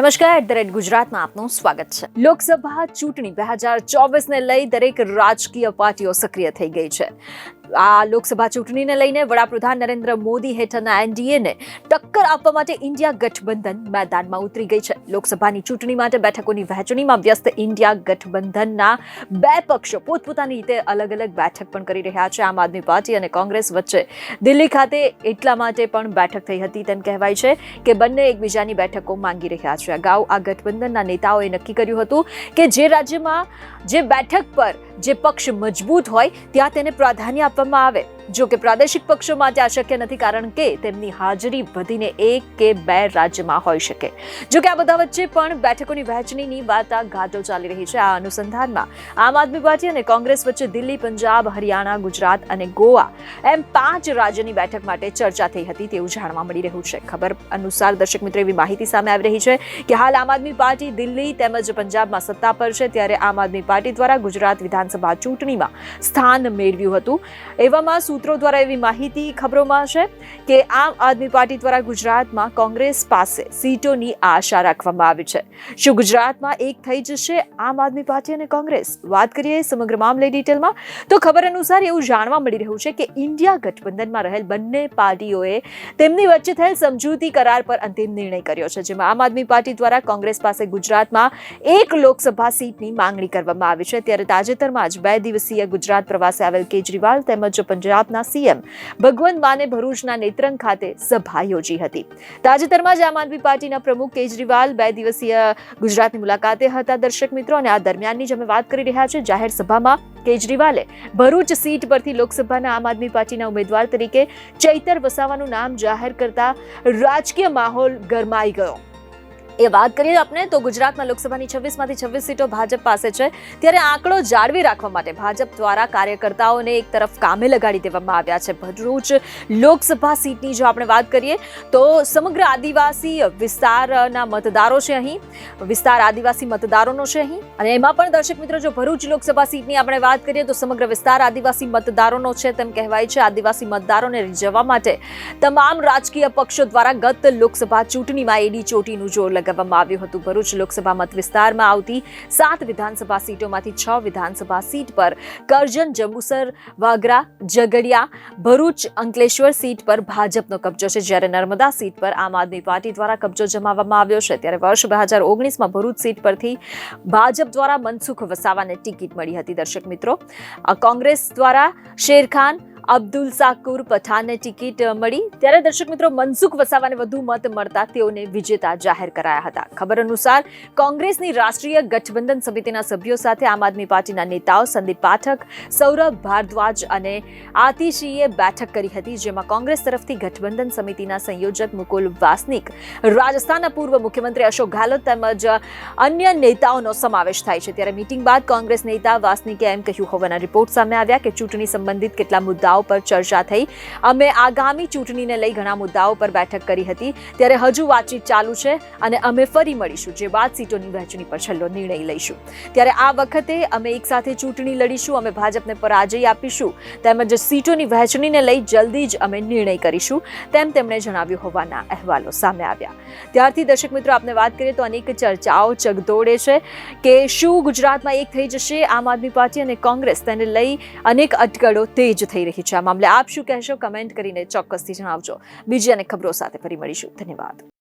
નમસ્કાર at the rate ગુજરાતમાં આપનું સ્વાગત છે. લોકસભા ચૂંટણી બે હજાર ચોવીસને લઈ દરેક રાજકીય પાર્ટીઓ સક્રિય થઈ ગઈ છે. આ લોકસભા ચૂંટણીને લઈને વડાપ્રધાન નરેન્દ્ર મોદી હેઠળના એનડીએને ટક્કર આપવા માટે ઇન્ડિયા ગઠબંધન મેદાનમાં ઉતરી ગઈ છે. લોકસભાની ચૂંટણી માટે બેઠકોની વહેંચણીમાં વ્યસ્ત ઇન્ડિયા ગઠબંધનના બે પક્ષો પોતપોતાની રીતે અલગ અલગ બેઠક પણ કરી રહ્યા છે. આમ આદમી પાર્ટી અને કોંગ્રેસ વચ્ચે દિલ્હી ખાતે એટલા માટે પણ બેઠક થઈ હતી તેમ કહેવાય છે કે બંને એકબીજાની બેઠકો માંગી રહ્યા છે. અગાઉ આ ગઠબંધનના નેતાઓએ નક્કી કર્યું હતું કે જે રાજ્યમાં જે બેઠક પર જે પક્ષ મજબૂત હોય ત્યાં તેને પ્રાધાન્ય આપવામાં આવે. જો કે પ્રાદેશિક પક્ષો માટે આ નથી કારણ કે તેમની હાજરી વધીને એક કે બે રાજ્યમાં હોઈ શકે. જો કે આ બધા વચ્ચે પણ બેઠકોની વહેંચણીની વાટાઘાટો ચાલી રહી છે. આ અનુસંધાનમાં આમ આદમી પાર્ટી અને કોંગ્રેસ વચ્ચે દિલ્હી, પંજાબ, હરિયાણા, ગુજરાત અને ગોવા એમ પાંચ રાજ્યની બેઠક માટે ચર્ચા થઈ હતી તેવું જાણવા મળી રહ્યું છે. ખબર અનુસાર દર્શક મિત્રો એવી માહિતી સામે આવી રહી છે કે હાલ આમ આદમી પાર્ટી દિલ્હી તેમજ પંજાબમાં સત્તા પર છે ત્યારે આમ આદમી પાર્ટી દ્વારા ગુજરાત વિધાનસભા ચૂંટણીમાં સ્થાન મેળવ્યું હતું. એવામાં સૂત્રો દ્વારા એવી માહિતી ખબરોમાં છે કે આમ આદમી પાર્ટી દ્વારા ગુજરાતમાં કોંગ્રેસ પાસે સીટોની આશા રાખવામાં આવી છે. શું ગુજરાતમાં એક થઈ જશે આમ આદમી પાર્ટી અને કોંગ્રેસ? વાત કરીએ સમગ્ર મામલે ડિટેલમાં, તો ખબર અનુસાર એવું જાણવા મળી રહ્યું છે કે ઇન્ડિયા ગઠબંધનમાં રહેલ બંને પાર્ટીઓએ તેમની વચ્ચે થયેલ સમજૂતી કરાર પર અંતિમ નિર્ણય કર્યો છે, જેમાં આમ આદમી પાર્ટી દ્વારા કોંગ્રેસ પાસે ગુજરાતમાં એક લોકસભા સીટની માંગણી કરવામાં આવી છે. ત્યારે તાજેતરમાં જ બે દિવસીય ગુજરાત પ્રવાસે આવેલ કેજરીવાલ તેમજ પંજાબના સીએમ ભગવંત માને ભરૂચના નેત્રંગ ખાતે સભા યોજી હતી. તાજેતરમાં જ આમ આદમી પાર્ટીના પ્રમુખ કેજરીવાલ બે દિવસીય ગુજરાતની મુલાકાતે હતા. દર્શક મિત્રો, અને આ દરમિયાનની જ અમે વાત કરી રહ્યા છે જાહેર સભામાં કેજરીવાલે ભરૂચ સીટ પરથી લોકસભાના આમ આદમી પાર્ટીના ઉમેદવાર તરીકે ચૈતર વસાવાનું નામ જાહેર કરતા રાજકીય માહોલ ગરમાઈ ગયો. એ વાત કરીએ આપણે, તો ગુજરાતમાં લોકસભાની છવ્વીસમાંથી છવ્વીસ સીટો ભાજપ પાસે છે. ત્યારે આંકડો જાળવી રાખવા માટે ભાજપ દ્વારા કાર્યકર્તાઓને એક તરફ કામે લગાડી દેવામાં આવ્યા છે. ભરૂચ લોકસભા સીટની જો આપણે વાત કરીએ, તો સમગ્ર આદિવાસી વિસ્તારના મતદારો છે અહીં. વિસ્તાર આદિવાસી મતદારોનો છે અહીં. અને એમાં પણ દર્શક મિત્રો, જો ભરૂચ લોકસભા સીટની આપણે વાત કરીએ, તો સમગ્ર વિસ્તાર આદિવાસી મતદારોનો છે તેમ કહેવાય છે. આદિવાસી મતદારોને રીઝવવા માટે તમામ રાજકીય પક્ષો દ્વારા ગત લોકસભા ચૂંટણીમાં એડી ચોટીનું જોર લગાવવામાં આવ્યું હતું. ભરૂચ લોકસભા મત વિસ્તારમાં આવતી સાત વિધાનસભા સીટોમાંથી છ વિધાનસભા સીટ પર કરજણ, જંબુસર, વાગરા, ઝઘડિયા, ભરૂચ, અંકલેશ્વર સીટ પર ભાજપનો કબજો છે. જ્યારે નર્મદા સીટ પર આમ આદમી પાર્ટી દ્વારા કબજો જમાવવામાં આવ્યો છે. ત્યારે વર્ષ બે હજાર ઓગણીસમાં ભરૂચ સીટ પરથી ભાજપ દ્વારા મનસુખ વસાવાને ટિકિટ મળી હતી. દર્શક મિત્રો કોંગ્રેસ દ્વારા શેરખાન અબ્દુલ સાકુર પઠાણને ટિકિટ મળી. ત્યારે દર્શક મિત્રો મનસુખ વસાવાને વધુ મત મળતા તેઓને વિજેતા જાહેર કરાયા હતા. ખબર અનુસાર કોંગ્રેસની રાષ્ટ્રીય ગઠબંધન સમિતિના સભ્યો સાથે આમ આદમી પાર્ટીના નેતાઓ સંદીપ પાઠક, સૌરભ ભારદ્વાજ અને આતિશીએ બેઠક કરી હતી, જેમાં કોંગ્રેસ તરફથી ગઠબંધન સમિતિના સંયોજક મુકુલ વાસનિક, રાજસ્થાનના પૂર્વ મુખ્યમંત્રી અશોક ગેહલોત તેમજ અન્ય નેતાઓનો સમાવેશ થાય છે. ત્યારે મીટિંગ બાદ કોંગ્રેસ નેતા વાસનિકે એમ કહ્યું, હોવાના રિપોર્ટ સામે આવ્યા કે ચૂંટણી સંબંધિત કેટલા મુદ્દાઓ પર ચર્ચા થઈ. અમે આગામી ચૂંટણીને લઈ ઘણા મુદ્દાઓ પર બેઠક કરી હતી. ત્યારે હજુ વાતચીત ચાલુ છે અને અમે ફરી મળીશું. જે બાદ સીટોની વહેંચણી પર છેલ્લો નિર્ણય લઈશું. ત્યારે આ વખતે અમે એક સાથે ચૂંટણી લડીશું. અમે ભાજપને પરાજય આપીશું. તેમજ સીટોની વહેંચણીને લઈ જલ્દી જ અમે નિર્ણય કરીશું. તેમ તેમણે જણાવ્યું હોવાના અહેવાલો સામે આવ્યા. ત્યારથી દર્શક મિત્રો આપણે વાત કરીએ તો અનેક ચર્ચાઓ ચગદોડે છે કે શું ગુજરાતમાં એક થઈ જશે આમ આદમી પાર્ટી અને કોંગ્રેસ તેને લઈ અનેક અટકળો તેજ થઈ રહી છે. આ મામલે આપ શું કહેશો? કમેન્ટ કરીને ચોક્કસથી જણાવજો. બીજી અનેક ખબરો સાથે ફરી મળીશું. ધન્યવાદ.